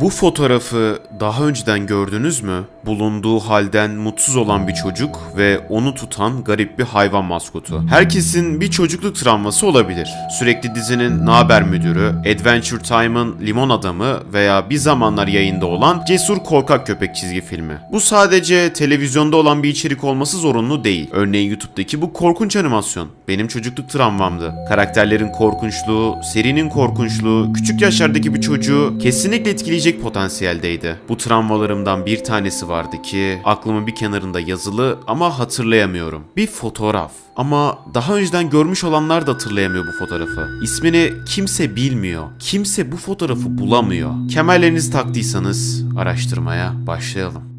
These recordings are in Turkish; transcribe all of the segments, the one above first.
Bu fotoğrafı daha önceden gördünüz mü? Bulunduğu halden mutsuz olan bir çocuk ve onu tutan garip bir hayvan maskotu. Herkesin bir çocukluk travması olabilir. Sürekli dizinin Naber müdürü, Adventure Time'ın limon adamı veya bir zamanlar yayında olan Cesur Korkak Köpek çizgi filmi. Bu sadece televizyonda olan bir içerik olması zorunlu değil. Örneğin YouTube'daki bu korkunç animasyon benim çocukluk travmamdı. Karakterlerin korkunçluğu, serinin korkunçluğu, küçük yaşlardaki bir çocuğu kesinlikle etkileyecek potansiyeldeydi. Bu travmalarımdan bir tanesi vardı ki aklımın bir kenarında yazılı ama hatırlayamıyorum. Bir fotoğraf. Ama daha önceden görmüş olanlar da hatırlayamıyor bu fotoğrafı. İsmini kimse bilmiyor. Kimse bu fotoğrafı bulamıyor. Kemerlerinizi taktıysanız araştırmaya başlayalım.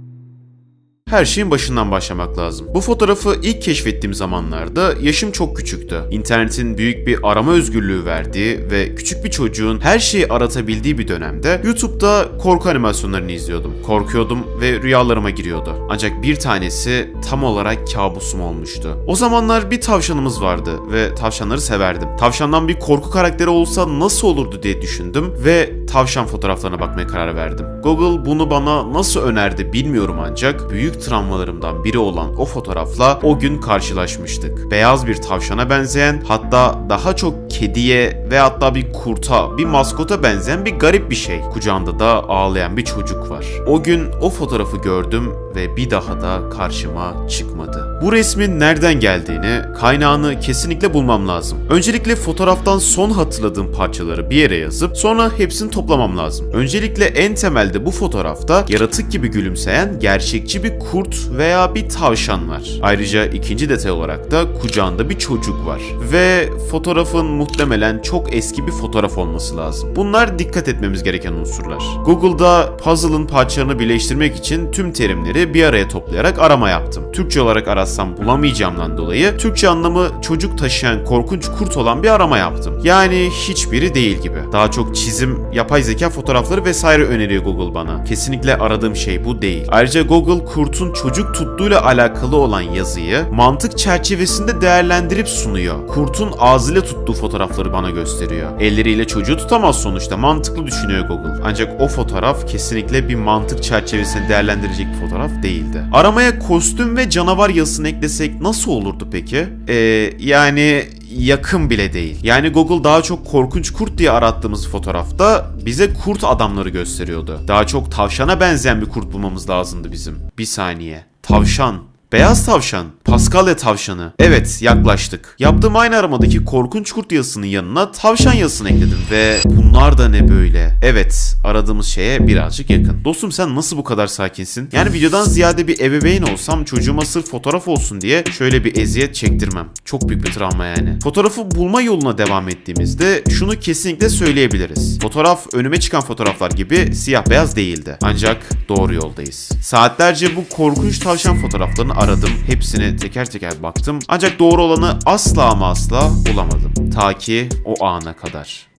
Her şeyin başından başlamak lazım. Bu fotoğrafı ilk keşfettiğim zamanlarda yaşım çok küçüktü. İnternetin büyük bir arama özgürlüğü verdiği ve küçük bir çocuğun her şeyi aratabildiği bir dönemde YouTube'da korku animasyonlarını izliyordum. Korkuyordum ve rüyalarıma giriyordu. Ancak bir tanesi tam olarak kabusum olmuştu. O zamanlar bir tavşanımız vardı ve tavşanları severdim. Tavşandan bir korku karakteri olsa nasıl olurdu diye düşündüm ve tavşan fotoğraflarına bakmaya karar verdim. Google bunu bana nasıl önerdi bilmiyorum ancak büyük travmalarımdan biri olan o fotoğrafla o gün karşılaşmıştık. Beyaz bir tavşana benzeyen hatta daha çok kediye ve hatta bir kurta, bir maskota benzeyen bir garip bir şey. Kucağında da ağlayan bir çocuk var. O gün o fotoğrafı gördüm ve bir daha da karşıma çıkmadı. Bu resmin nereden geldiğini, kaynağını kesinlikle bulmam lazım. Öncelikle fotoğraftan son hatırladığım parçaları bir yere yazıp sonra hepsini toplamam lazım. Öncelikle en temelde bu fotoğrafta yaratık gibi gülümseyen gerçekçi bir kurt veya bir tavşan var. Ayrıca ikinci detay olarak da kucağında bir çocuk var. Ve fotoğrafın muhtemelen çok eski bir fotoğraf olması lazım. Bunlar dikkat etmemiz gereken unsurlar. Google'da puzzle'ın parçalarını birleştirmek için tüm terimleri bir araya toplayarak arama yaptım. Türkçe olarak aratsam bulamayacağımdan dolayı Türkçe anlamı çocuk taşıyan korkunç kurt olan bir arama yaptım. Yani hiçbiri değil gibi. Daha çok çizim, yapay zeka fotoğrafları vesaire öneriyor Google bana. Kesinlikle aradığım şey bu değil. Ayrıca Google kurtun çocuk tuttuğuyla alakalı olan yazıyı mantık çerçevesinde değerlendirip sunuyor. Kurtun ağzıyla tuttuğu fotoğrafları bana gösteriyor. Elleriyle çocuğu tutamaz sonuçta mantıklı düşünüyor Google. Ancak o fotoğraf kesinlikle bir mantık çerçevesini değerlendirecek bir fotoğraf değildi. Aramaya kostüm ve canavar yazısını eklesek nasıl olurdu peki? Ee, yani yakın bile değil. Yani Google daha çok korkunç kurt diye arattığımız fotoğrafta bize kurt adamları gösteriyordu. Daha çok tavşana benzeyen bir kurt bulmamız lazımdı bizim. Bir saniye. Tavşan. Beyaz tavşan. Paskalya tavşanı. Evet yaklaştık. Yaptığım aynı aramadaki korkunç kurt yazısının yanına tavşan yazısını ekledim ve bunlar da ne böyle? Evet aradığımız şeye birazcık yakın. Dostum sen nasıl bu kadar sakinsin? Yani videodan ziyade bir ebeveyn olsam çocuğuma sırf fotoğraf olsun diye şöyle bir eziyet çektirmem. Çok büyük bir travma yani. Fotoğrafı bulma yoluna devam ettiğimizde şunu kesinlikle söyleyebiliriz. Fotoğraf önüme çıkan fotoğraflar gibi siyah beyaz değildi. Ancak doğru yoldayız. Saatlerce bu korkunç tavşan fotoğraflarını aradım. Hepsine teker teker baktım. Ancak doğru olanı asla ama asla bulamadım. Ta ki o ana kadar.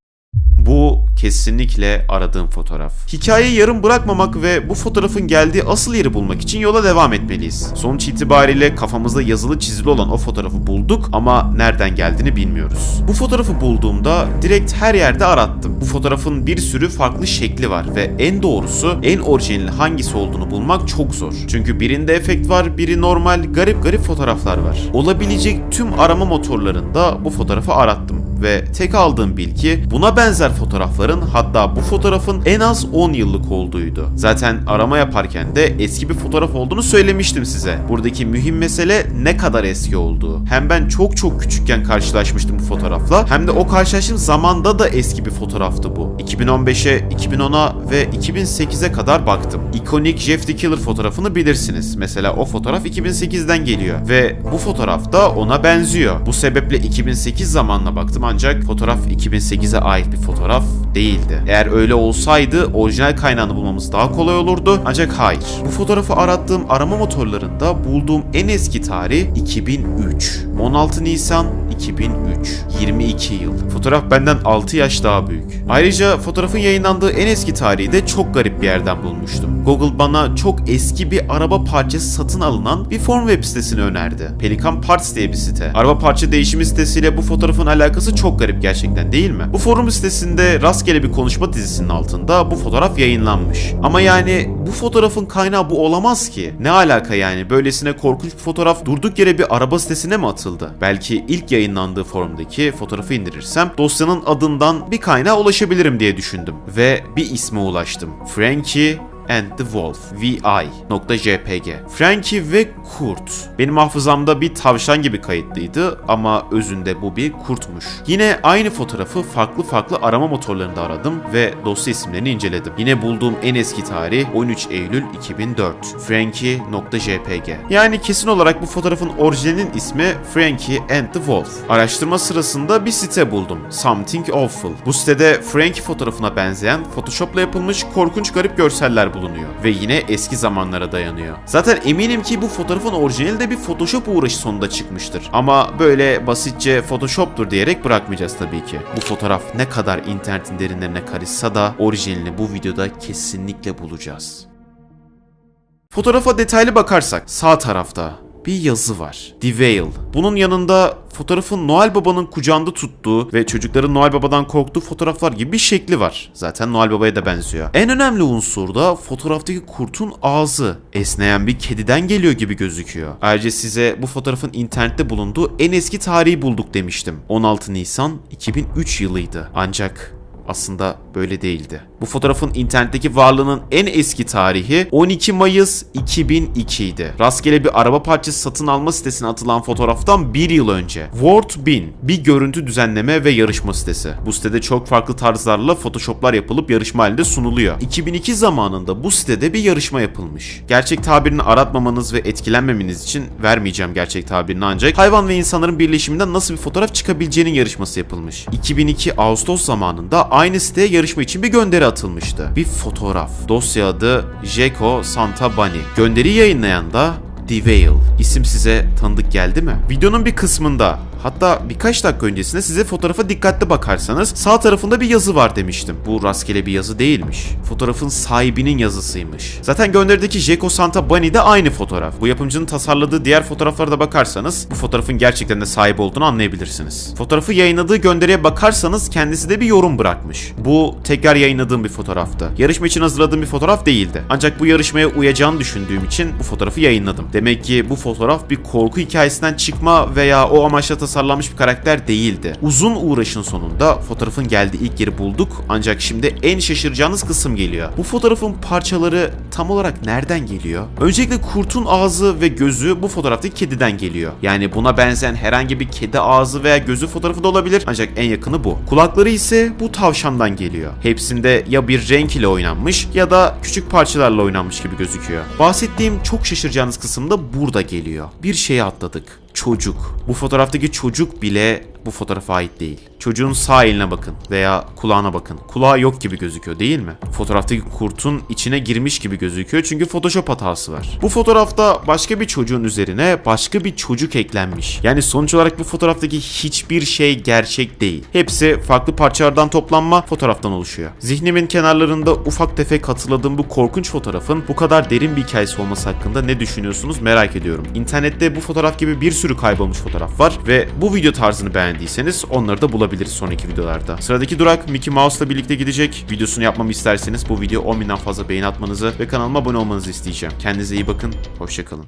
Kesinlikle aradığım fotoğraf. Hikayeyi yarım bırakmamak ve bu fotoğrafın geldiği asıl yeri bulmak için yola devam etmeliyiz. Sonuç itibariyle kafamızda yazılı çizili olan o fotoğrafı bulduk ama nereden geldiğini bilmiyoruz. Bu fotoğrafı bulduğumda direkt her yerde arattım. Bu fotoğrafın bir sürü farklı şekli var ve en doğrusu en orijinali hangisi olduğunu bulmak çok zor. Çünkü birinde efekt var, biri normal, garip garip fotoğraflar var. Olabilecek tüm arama motorlarında bu fotoğrafı arattım ve tek aldığım bilgi buna benzer fotoğrafların hatta bu fotoğrafın en az 10 yıllık olduğuydu. Zaten arama yaparken de eski bir fotoğraf olduğunu söylemiştim size. Buradaki mühim mesele ne kadar eski olduğu. Hem ben çok çok küçükken karşılaşmıştım bu fotoğrafla hem de o karşılaştığım zamanda da eski bir fotoğraftı bu. 2015'e, 2010'a ve 2008'e kadar baktım. İkonik Jeff the Killer fotoğrafını bilirsiniz. Mesela o fotoğraf 2008'den geliyor ve bu fotoğraf da ona benziyor. Bu sebeple 2008 zamanla baktım ancak fotoğraf 2008'e ait bir fotoğraf değildi. Eğer öyle olsaydı orijinal kaynağını bulmamız daha kolay olurdu ancak hayır. Bu fotoğrafı arattığım arama motorlarında bulduğum en eski tarih 2003. 16 Nisan 2003. 22 yıl. Fotoğraf benden 6 yaş daha büyük. Ayrıca fotoğrafın yayınlandığı en eski tarihi de çok garip bir yerden bulmuştum. Google bana çok eski bir araba parçası satın alınan bir form web sitesini önerdi. Pelikan Parts diye bir site. Araba parça değişimi sitesiyle bu fotoğrafın alakası çok garip gerçekten değil mi? Bu forum sitesinde rastgele rastgele bir konuşma dizisinin altında bu fotoğraf yayınlanmış. Ama yani bu fotoğrafın kaynağı bu olamaz ki. Ne alaka yani? Böylesine korkunç bir fotoğraf durduk yere bir araba sitesine mi atıldı? Belki ilk yayınlandığı forumdaki fotoğrafı indirirsem dosyanın adından bir kaynağa ulaşabilirim diye düşündüm. Ve bir isme ulaştım. Frankie and the Wolf vi.jpg Frankie ve kurt. Benim hafızamda bir tavşan gibi kayıtlıydı ama özünde bu bir kurtmuş. Yine aynı fotoğrafı farklı farklı arama motorlarında aradım ve dosya isimlerini inceledim. Yine bulduğum en eski tarih 13 Eylül 2004. Frankie.jpg Yani kesin olarak bu fotoğrafın orijinalinin ismi Frankie and the Wolf. Araştırma sırasında bir site buldum. Something Awful. Bu sitede Frankie fotoğrafına benzeyen Photoshop'la yapılmış korkunç garip görseller bulunuyor. Ve yine eski zamanlara dayanıyor. Zaten eminim ki bu fotoğrafın orijinali de bir Photoshop uğraşı sonunda çıkmıştır. Ama böyle basitçe Photoshop'tur diyerek bırakmayacağız tabii ki. Bu fotoğraf ne kadar internetin derinlerine karışsa da orijinalini bu videoda kesinlikle bulacağız. Fotoğrafa detaylı bakarsak sağ tarafta bir yazı var. The Veil. Bunun yanında fotoğrafın Noel Baba'nın kucağında tuttuğu ve çocukların Noel Baba'dan korktuğu fotoğraflar gibi bir şekli var. Zaten Noel Baba'ya da benziyor. En önemli unsur da fotoğraftaki kurtun ağzı. Esneyen bir kediden geliyor gibi gözüküyor. Ayrıca size bu fotoğrafın internette bulunduğu en eski tarihi bulduk demiştim. 16 Nisan 2003 yılıydı. Ancak aslında böyle değildi. Bu fotoğrafın internetteki varlığının en eski tarihi 12 Mayıs 2002 idi. Rastgele bir araba parçası satın alma sitesine atılan fotoğraftan bir yıl önce. World Bin bir görüntü düzenleme ve yarışma sitesi. Bu sitede çok farklı tarzlarla photoshoplar yapılıp yarışma halinde sunuluyor. 2002 zamanında bu sitede bir yarışma yapılmış. Gerçek tabirini aratmamanız ve etkilenmemeniz için vermeyeceğim gerçek tabirini ancak hayvan ve insanların birleşiminden nasıl bir fotoğraf çıkabileceğinin yarışması yapılmış. 2002 Ağustos zamanında aynı siteye yarışma için bir gönderi atılmıştı. Bir fotoğraf. Dosya adı Jeko Santa Bani. Gönderi yayınlayan da Veil. İsim size tanıdık geldi mi? Videonun bir kısmında Hatta birkaç dakika öncesinde size fotoğrafa dikkatli bakarsanız sağ tarafında bir yazı var demiştim. Bu rastgele bir yazı değilmiş. Fotoğrafın sahibinin yazısıymış. Zaten gönderideki Jeko Santa Bani de aynı fotoğraf. Bu yapımcının tasarladığı diğer fotoğraflara da bakarsanız bu fotoğrafın gerçekten de sahibi olduğunu anlayabilirsiniz. Fotoğrafı yayınladığı gönderiye bakarsanız kendisi de bir yorum bırakmış. Bu tekrar yayınladığım bir fotoğraftı. Yarışma için hazırladığım bir fotoğraf değildi. Ancak bu yarışmaya uyacağını düşündüğüm için bu fotoğrafı yayınladım. Demek ki bu fotoğraf bir korku hikayesinden çıkma veya o amaçla tasarlanmış bir karakter değildi. Uzun uğraşın sonunda fotoğrafın geldiği ilk yeri bulduk ancak şimdi en şaşıracağınız kısım geliyor. Bu fotoğrafın parçaları tam olarak nereden geliyor? Öncelikle kurtun ağzı ve gözü bu fotoğraftaki kediden geliyor. Yani buna benzeyen herhangi bir kedi ağzı veya gözü fotoğrafı da olabilir ancak en yakını bu. Kulakları ise bu tavşandan geliyor. Hepsinde ya bir renk ile oynanmış ya da küçük parçalarla oynanmış gibi gözüküyor. Bahsettiğim çok şaşıracağınız kısım da burada geliyor. Bir şeye atladık çocuk. Bu fotoğraftaki çocuk bile bu fotoğrafa ait değil. Çocuğun sağ eline bakın veya kulağına bakın. Kulağı yok gibi gözüküyor değil mi? Fotoğraftaki kurtun içine girmiş gibi gözüküyor çünkü Photoshop hatası var. Bu fotoğrafta başka bir çocuğun üzerine başka bir çocuk eklenmiş. Yani sonuç olarak bu fotoğraftaki hiçbir şey gerçek değil. Hepsi farklı parçalardan toplanma fotoğraftan oluşuyor. Zihnimin kenarlarında ufak tefek hatırladığım bu korkunç fotoğrafın bu kadar derin bir hikayesi olması hakkında ne düşünüyorsunuz merak ediyorum. İnternette bu fotoğraf gibi bir sürü kaybolmuş fotoğraf var ve bu video tarzını beğendiyseniz onları da bulabiliriz sonraki videolarda. Sıradaki durak Mickey Mouse'la birlikte gidecek. Videosunu yapmamı isterseniz bu video 10 binden fazla beğeni atmanızı ve kanalıma abone olmanızı isteyeceğim. Kendinize iyi bakın, hoşçakalın.